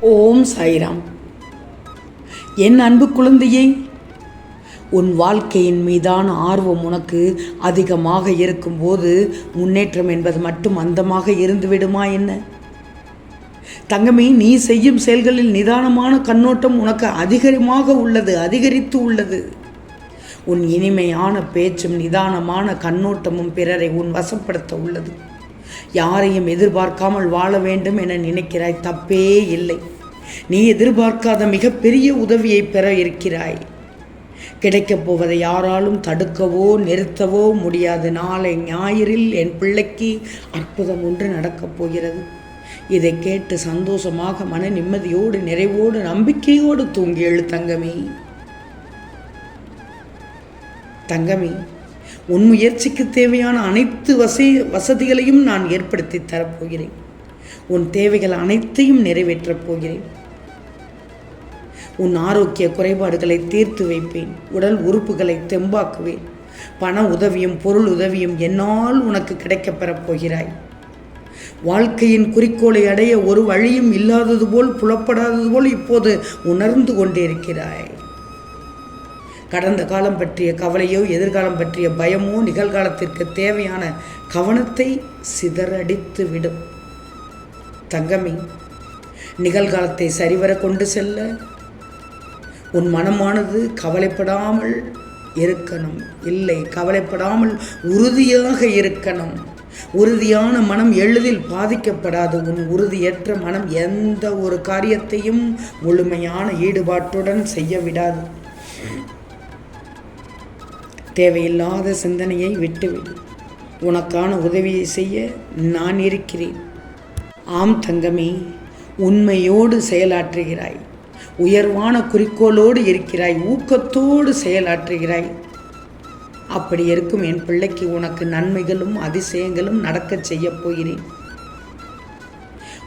ஓம் சாய்ராம். என் அன்பு குழந்தையே உன் வாழ்க்கையின் மீதான ஆர்வம் உனக்கு அதிகமாக இருக்கும்போது முன்னேற்றம் என்பது மட்டும் அந்தமாக இருந்து விடுமா என்ன? தங்கமே நீ செய்யும் செயல்களில் நிதானமான கண்ணோட்டம் உனக்கு அதிகமாக உள்ளது அதிகரித்து உள்ளது. உன் இனிமையான பேச்சும் நிதானமான கண்ணோட்டமும் பிறரை உன் வசப்படுத்த உள்ளது. யாரையும் எதிர்பார்க்காமல் வாழ வேண்டும் என நினைக்கிறாய். தப்பே இல்லை. நீ எதிர்பார்க்காத மிகப்பெரிய உதவியை பெற இருக்கிறாய். கிடைக்கப் போவதை யாராலும் தடுக்கவோ நிறுத்தவோ முடியாது. நாளை ஞாயிறில் என் பிள்ளைக்கு அற்புதம் ஒன்று நடக்கப் போகிறது. இதை கேட்டு சந்தோஷமாக மன நிம்மதியோடு நிறைவோடு நம்பிக்கையோடு தூங்கி எழு தங்கமே. தங்கமே உன் முயற்சிக்கு தேவையான அனைத்து வசதி வசதிகளையும் நான் ஏற்படுத்தி தரப்போகிறேன். உன் தேவைகள் அனைத்தையும் நிறைவேற்றப் போகிறேன். உன் ஆரோக்கிய குறைபாடுகளை தீர்த்து வைப்பேன். உடல் உறுப்புகளை தெம்பாக்குவேன். பண உதவியும் பொருள் உதவியும் என்னால் உனக்கு கிடைக்கப் பெறப் போகிறாய். வாழ்க்கையின் குறிக்கோளை அடைய ஒரு வழியும் இல்லாதது போல் புலப்படாதது போல் இப்போது உணர்ந்து கொண்டிருக்கிறாய். கடந்த காலம் பற்றிய கவலையோ எதிர்காலம் பற்றிய பயமோ நிகழ்காலத்திற்கு தேவையான கவனத்தை சிதறடித்து விடும் தங்கமி நிகழ்காலத்தை சரிவர கொண்டு செல்ல. உன் மனமானது கவலைப்படாமல் இருக்கணும். இல்லை கவலைப்படாமல் உறுதியாக இருக்கணும். உறுதியான மனம் எளிதில் பாதிக்கப்படாது. உன் உறுதியற்ற மனம் எந்த ஒரு காரியத்தையும் முழுமையான ஈடுபாட்டுடன் செய்ய விடாது. தேவையில்லாத சிந்தனையை விட்டுவிடு. உனக்கான உதவியை செய்ய நான் இருக்கிறேன். ஆம் தங்கமே உண்மையோடு செயலாற்றுகிறாய். உயர்வான குறிக்கோளோடு இருக்கிறாய். ஊக்கத்தோடு செயலாற்றுகிறாய். அப்படி இருக்கும் என் பிள்ளைக்கு உனக்கு நன்மைகளும் அதிசயங்களும் நடக்கச் செய்யப் போகிறேன்.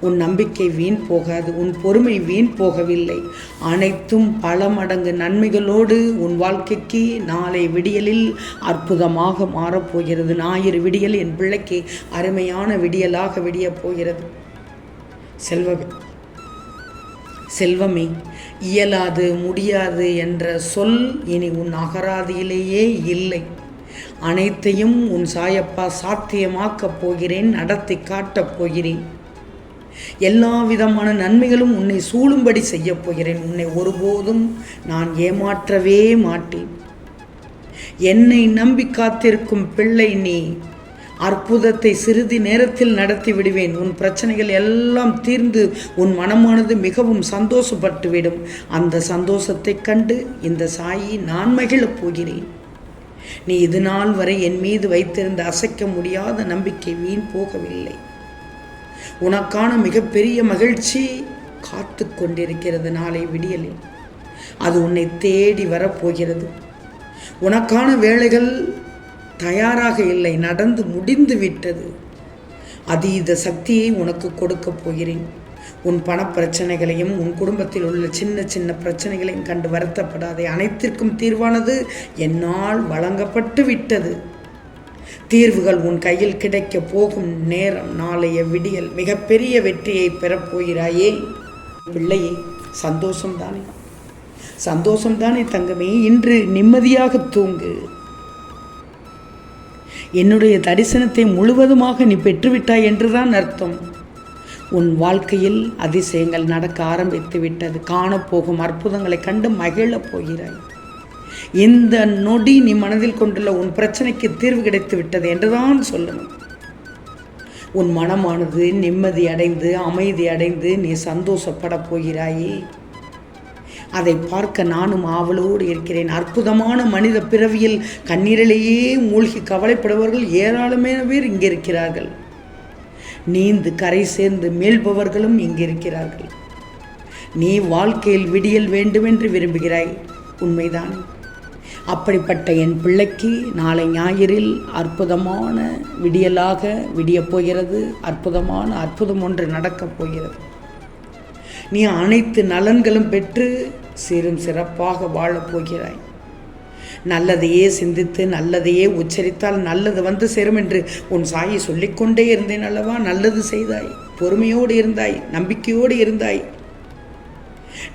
உன் நம்பிக்கை வீண் போகாது உன் பொறுமை வீண் போகவில்லை. அனைத்தும் பல மடங்கு நன்மைகளோடு உன் வாழ்க்கைக்கு நாளை விடியலில் அற்புதமாக மாறப்போகிறது ஞாயிறு விடியல் என் பிள்ளைக்கு அருமையான விடியலாக விடியப் போகிறது. செல்வமே செல்வமே இயலாது முடியாது என்ற சொல் இனி உன் அகராதியிலேயே இல்லை. அனைத்தையும் உன் சாயப்பா சாத்தியமாக்கப் போகிறேன் நடத்தி காட்டப் போகிறேன். எல்லா விதமான நன்மைகளும் உன்னை சூழும்படி செய்யப் போகிறேன். உன்னை ஒருபோதும் நான் ஏமாற்றவே மாட்டேன். என்னை நம்பி காத்திருக்கும் பிள்ளை நீ அற்புதத்தை சிறிது நேரத்தில் நடத்தி விடுவேன். உன் பிரச்சனைகள் எல்லாம் தீர்ந்து உன் மனமானது மிகவும் சந்தோஷப்பட்டுவிடும். அந்த சந்தோஷத்தை கண்டு இந்த சாயி நான் மகிழப் போகிறேன். நீ இது நாள் வரை என் மீது வைத்திருந்த அசைக்க முடியாத நம்பிக்கை வீண் போகவில்லை. உனக்கான மிகப்பெரிய மகிழ்ச்சி காத்து கொண்டிருக்கிறது நாளை விடியலில். அது உன்னை தேடி வரப்போகிறது. உனக்கான வேலைகள் தயாராக இல்லை நடந்து முடிந்து விட்டது. அதீத சக்தியை உனக்கு கொடுக்கப் போகிறேன். உன் பணப்பிரச்சனைகளையும் உன் குடும்பத்தில் உள்ள சின்ன சின்ன பிரச்சனைகளையும் கண்டு வருத்தப்படாதே. அனைத்திற்கும் தீர்வானது என்னால் வழங்கப்பட்டு விட்டது. தீர்வுகள் உன் கையில் கிடைக்க போகும் நேரம் நாளைய விடியல். மிகப்பெரிய வெற்றியை பெறப்போகிறாயே. பிள்ளையே சந்தோஷம்தானே. சந்தோஷம்தானே தங்கமே. இன்று நிம்மதியாக தூங்கு. என்னுடைய தரிசனத்தை முழுவதுமாக நீ பெற்றுவிட்டாய் என்றுதான் அர்த்தம். உன் வாழ்க்கையில் அதிசயங்கள் நடக்க ஆரம்பித்து விட்டது காணப்போகும் அற்புதங்களை கண்டு மகிழப் போகிறாய். இந்த நொடி நீ மனதில் கொண்டுள்ள உன் பிரச்சனைக்கு தீர்வு கிடைத்து விட்டது என்றுதான் சொல்லணும். உன் மனமானது நிம்மதி அடைந்து அமைதி அடைந்து நீ சந்தோஷப்பட போகிறாயே. அதை பார்க்க நானும் ஆவலோடு இருக்கிறேன். அற்புதமான மனித பிறவியில் கண்ணீரிலேயே மூழ்கி கவலைப்படுபவர்கள் ஏராளமான பேர் இங்கே இருக்கிறார்கள் நீந்து கரை சேர்ந்து மேல்பவர்களும் இங்கே இருக்கிறார்கள் நீ வாழ்க்கையில் விடியல் வேண்டுமென்று விரும்புகிறாய். உண்மைதான். அப்படிப்பட்ட என் பிள்ளைக்கு நாளை ஞாயிறில் அற்புதமான விடியலாக விடியப் போகிறது. அற்புதமான அற்புதம் ஒன்று நடக்கப் போகிறது. நீ அனைத்து நலன்களும் பெற்று சிறும் சிறப்பாக வாழப் போகிறாய். நல்லதையே சிந்தித்து நல்லதையே உச்சரித்தால் நல்லது வந்து சேரும் என்று உன் சாயை சொல்லிக்கொண்டே இருந்தேன் அல்லவா? நல்லது செய்தாய். பொறுமையோடு இருந்தாய் நம்பிக்கையோடு இருந்தாய்.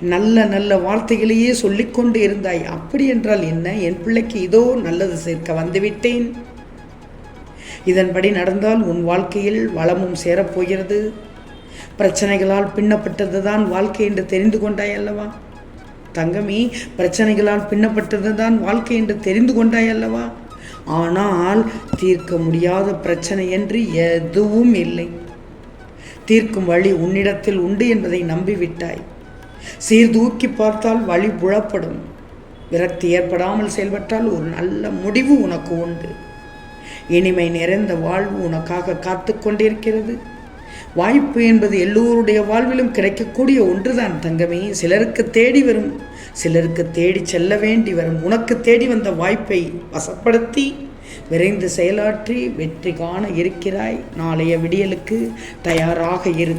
நல்ல நல்ல வார்த்தைகளையே சொல்லிக்கொண்டு இருந்தாய். அப்படி என்றால் என்ன? என் பிள்ளைக்கு இதோ நல்லது சேர்க்க வந்துவிட்டேன். இதன்படி நடந்தால் உன் வாழ்க்கையில் வளமும் சேரப்போகிறது. பிரச்சனைகளால் பின்னப்பட்டது தான் வாழ்க்கை என்று தெரிந்து கொண்டாய் அல்லவா? தங்கமி பிரச்சனைகளால் பின்னப்பட்டது தான் வாழ்க்கை என்று தெரிந்து கொண்டாய் அல்லவா? ஆனால் தீர்க்க முடியாத பிரச்சனை என்று எதுவும் இல்லை. தீர்க்கும் வழி உன்னிடத்தில் உண்டு என்பதை நம்பிவிட்டாய். சீர்தூக்கி பார்த்தால் வழி புலப்படும். விரக்தி ஏற்படாமல் செயல்பட்டால் ஒரு நல்ல முடிவு உனக்கு உண்டு. இனிமை நிறைந்த வாழ்வு உனக்காக காத்து கொண்டிருக்கிறது. வாய்ப்பு என்பது எல்லோருடைய வாழ்விலும் கிடைக்கக்கூடிய ஒன்றுதான் தங்கமே. சிலருக்கு தேடி வரும் சிலருக்கு தேடி செல்ல வேண்டி வரும். உனக்கு தேடி வந்த வாய்ப்பை வசப்படுத்தி விரைந்து செயலாற்றி வெற்றி காண இருக்கிறாய். நாளைய விடியலுக்கு தயாராக இரு.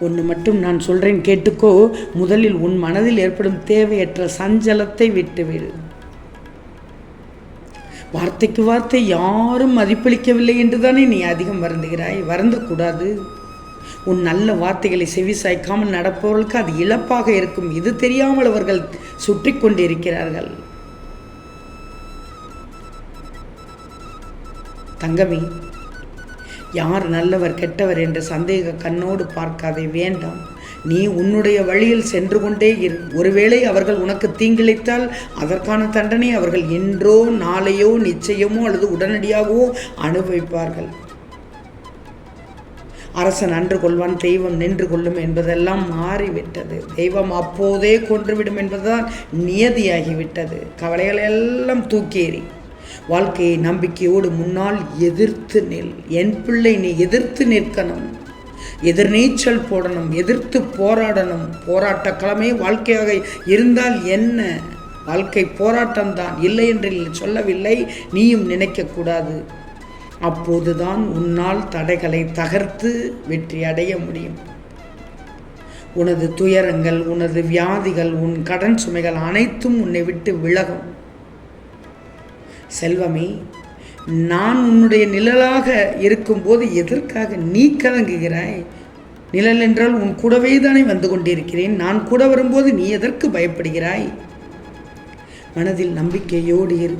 ஒன்று மட்டும் நான் சொல்கிறேன் கேட்டுக்கோ. முதலில் உன் மனதில் ஏற்படும் தேவையற்ற சஞ்சலத்தை விட்டுவிடு வார்த்தைக்கு வார்த்தை யாரும் மதிப்பளிக்கவில்லை என்றுதானே நீ அதிகம் வருந்துகிறாய்? வருந்தக்கூடாது. உன் நல்ல வார்த்தைகளை செவி சாய்க்காமல் நடப்பவர்களுக்கு அது இழப்பாக இருக்கும். இது தெரியாமல் அவர்கள் சுற்றி கொண்டிருக்கிறார்கள். தங்கமி யார் நல்லவர் கெட்டவர் என்று சந்தேக கண்ணோடு பார்க்காதே வேண்டாம். நீ உன்னுடைய வழியில் சென்று கொண்டே இரு. ஒருவேளை அவர்கள் உனக்கு தீங்கிழைத்தால் அதற்கான தண்டனை அவர்கள் இன்றோ நாளையோ நிச்சயமோ அல்லது உடனடியாகவோ அனுபவிப்பார்கள். அரசன் அன்று கொள்வான் தெய்வம் நின்று கொள்ளும் என்பதெல்லாம் மாறிவிட்டது. தெய்வம் அப்போதே கொன்றுவிடும் என்பதுதான் நியதியாகிவிட்டது. கவலைகளை எல்லாம் தூக்கேறி வாழ்க்கையை நம்பிக்கையோடு முன்னால் எதிர்த்து நில். என் பிள்ளை நீ எதிர்த்து நிற்கணும். எதிர்நீச்சல் போடணும் எதிர்த்து போராடணும். போராட்ட களமே வாழ்க்கையாக இருந்தால் என்ன? வாழ்க்கை போராட்டம்தான் இல்லை என்று சொல்லவில்லை நீயும் நினைக்கக்கூடாது அப்போதுதான் உன்னால் தடைகளை தகர்த்து வெற்றி அடைய முடியும். உனது துயரங்கள் உனது வியாதிகள் உன் கடன் சுமைகள் அனைத்தும் உன்னை விட்டு விலகும். செல்வமே நான் உன்னுடைய நிழலாக இருக்கும்போது எதற்காக நீ கலங்குகிறாய்? நிழல் என்றால் உன் கூடவே தானே வந்து கொண்டிருக்கிறேன். நான் கூட வரும்போது நீ எதற்கு பயப்படுகிறாய்? மனதில் நம்பிக்கையோடு இரு.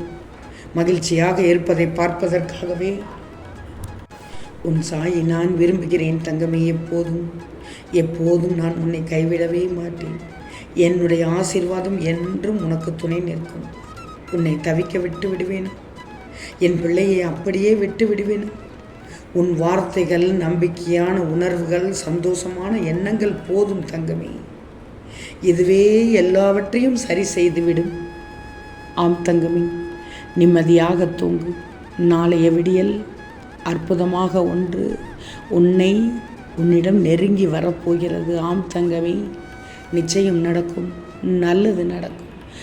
மகிழ்ச்சியாக இருப்பதை பார்ப்பதற்காகவே உன் சாயை நான் விரும்புகிறேன் தங்கமே எப்போதும் எப்போதும் நான் உன்னை கைவிடவே மாட்டேன். என்னுடைய ஆசீர்வாதம் என்றும் உனக்கு துணை நிற்கும். உன்னை தவிக்க விட்டு விடுவேன். என் பிள்ளையை அப்படியே விட்டு விடுவேன். உன் வார்த்தைகள் நம்பிக்கையான உணர்வுகள் சந்தோஷமான எண்ணங்கள் போதும் தங்கமே. இதுவே எல்லாவற்றையும் சரி செய்துவிடும். ஆம் தங்கமே நிம்மதியாக தூங்கு. நாளைய விடியல் அற்புதமாக ஒன்று உன்னை உன்னிடம் நெருங்கி வரப்போகிறது. ஆம் தங்கமே நிச்சயம் நடக்கும். நல்லது நடக்கும்.